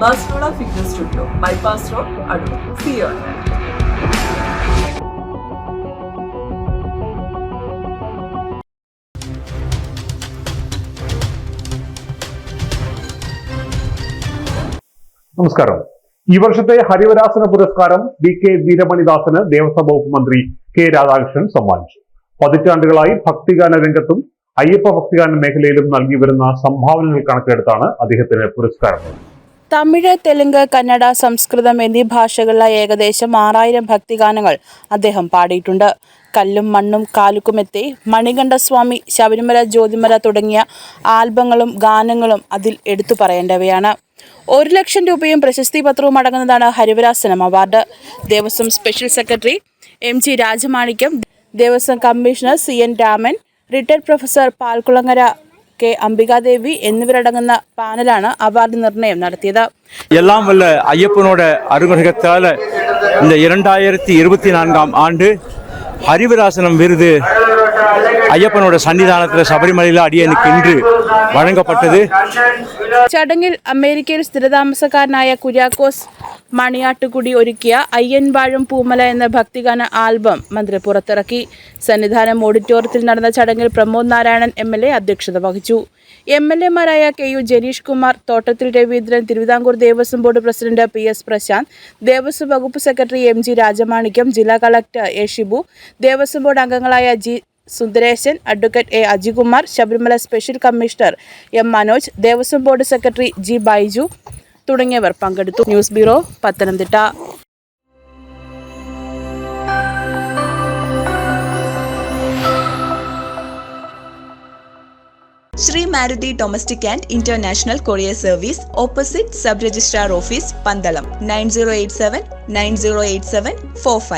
ബാസ്ലോണ fitness studio bypass road Adoor fear നമസ്കാരം. ഈ വർഷത്തെ ഹരിവരാസന പുരസ്കാരം വി കെ വീരമണിദാസന് ദേവസ്വം വകുപ്പ് മന്ത്രി കെ രാധാകൃഷ്ണൻ സമ്മാനിച്ചു. പതിറ്റാണ്ടുകളായി ഭക്തിഗാന രംഗത്തും അയ്യപ്പ ഭക്തിഗാന മേഖലയിലും നൽകി വരുന്ന സംഭാവനകൾ കണക്കിലെടുത്താണ് അദ്ദേഹത്തിന് പുരസ്കാരം. നൽകിയത്. തമിഴ് തെലുങ്ക് കന്നഡ സംസ്കൃതം എന്നീ ഭാഷകളിലെ ഏകദേശം ആറായിരം ഭക്തിഗാനങ്ങൾ അദ്ദേഹം പാടിയിട്ടുണ്ട്. കല്ലും മണ്ണും കാലുക്കുമെത്തി മണികണ്ഠസ്വാമി ശബരിമല ജ്യോതിമല തുടങ്ങിയ ആൽബങ്ങളും ഗാനങ്ങളും അതിൽ എടുത്തു പറയേണ്ടവയാണ്. ഒരു ലക്ഷം രൂപയും പ്രശസ്തി പത്രവും അടങ്ങുന്നതാണ് Harivarasanam award. Devaswom special secretary M G Rajamanickam Devaswom commissioner C N Raman retired professor Palkulangara K Ambikadevi എന്നിവരടങ്ങുന്ന പാനലാണ് അവാർഡ് നിർണയം നടത്തിയത് எல்லாம் வல்ல ஐயப்பனோட அனுகிரகத்தால் இந்த இரண்டாயிரத்தி இருபத்தி நான்காம் ஆண்டு ஹரிவராசனம் விருது അയ്യപ്പനോട് സന്നിധാനത്തിലെ ശബരിമലയിലെ അടിയനുക്ക് ഇன்று വഴങ്ങപ്പെട്ടത് ചടങ്ങിൽ അമേരിക്കയിൽ സ്ഥിരതാമസക്കാരനായ കുര്യാക്കോസ് മണിയാട്ടുകുടി ഒരുക്കിയ അയ്യൻവാഴും പൂമല എന്ന ഭക്തിഗാന ആൽബം മന്ത്രി പുറത്തിറക്കി. സന്നിധാനം ഓഡിറ്റോറിയത്തിൽ നടന്ന ചടങ്ങിൽ Pramod Narayanan M L A അധ്യക്ഷത വഹിച്ചു. M L എമാരായ K U Janeesh Kumar Thottathil Raveendran Travancore Devaswom board president P S Prasanth Devaswom വകുപ്പ് സെക്രട്ടറി എം ജി രാജമാണിക്യം ജില്ലാ collector A Shibu Devaswom board അംഗങ്ങളായ G Sundaresan advocate A. Ajikumar Sabarimala special commissioner M. Manoj Devaswom board secretary G. Baiju തുടങ്ങിയവർ പങ്കെടുത്തു. News bureau Pathanamthitta. Shri Maruti domestic and international courier service opposite sub registrar office Pandalam nine zero eight seven nine zero eight seven four five.